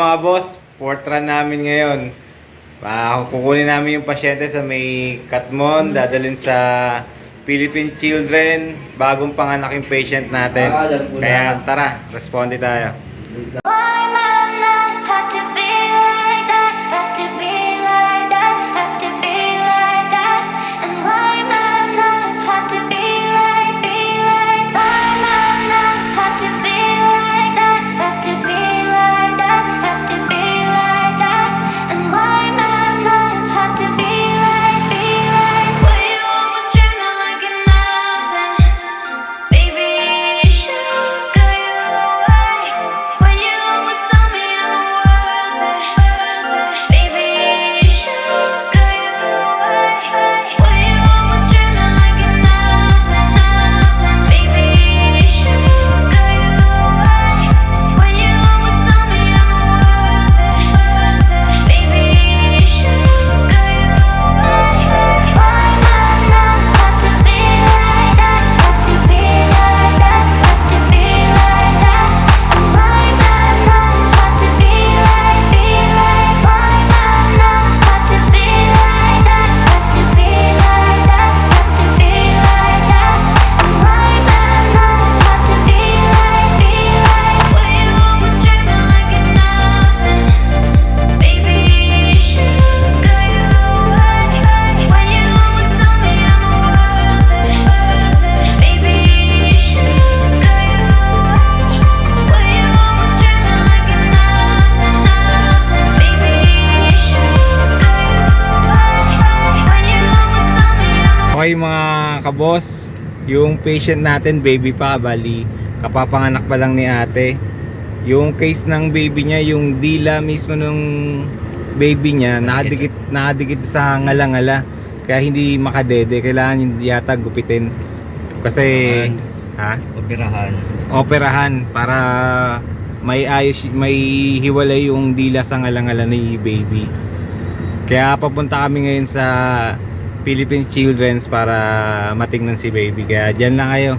mga boss, fourth run namin ngayon. Ah, kukunin namin yung pasyente sa may Katmon, dadalhin sa Philippine Children, bagong panganak yung patient natin. Ah. Kaya tara, responde tayo. Why my nights have to be like that? Have to be Okay mga kabos, yung patient natin baby pa, bali kapapanganak pa lang ni ate. Yung case ng baby niya, yung dila mismo ng baby niya, nakadikit, nakadikit sa ngala-ngala. Kaya hindi makadede, kailangan yata gupitin. Kasi, ha? Operahan. Operahan para may ayos, may hiwalay yung dila sa ngala-ngala ni baby. Kaya papunta kami ngayon sa Philippine Children's para matingnan si baby. Kaya dyan lang kayo.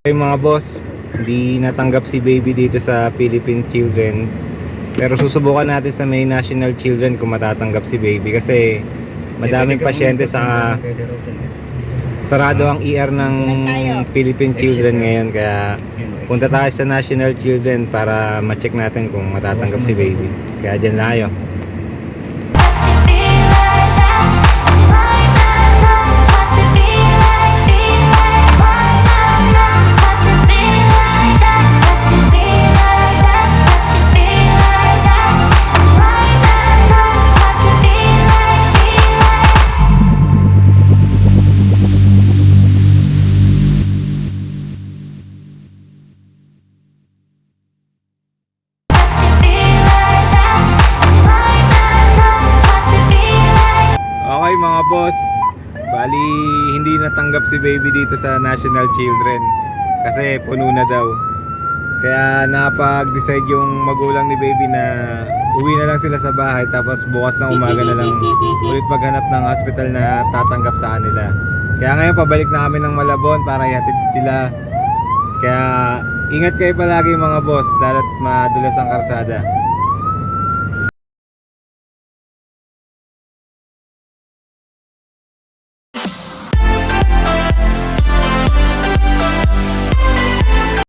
Okay mga boss, hindi natanggap si baby dito sa Philippine Children. Pero susubukan natin sa may National Children kung matatanggap si baby kasi madaming pasyente sa sarado ang ER ng Philippine Children ngayon. Kaya punta tayo sa National Children para ma-check natin kung matatanggap si baby. Kaya dyan na Okay mga boss, bali hindi natanggap si baby dito sa National Children kasi puno na daw. Kaya napag-decide yung magulang ni baby na uwi na lang sila sa bahay tapos bukas ng umaga na lang ulit maghanap ng hospital na tatanggap sa kanila. Kaya ngayon pabalik na kami ng Malabon para ihatid sila. Kaya ingat kayo palagi mga boss dahil madulas ang karsada.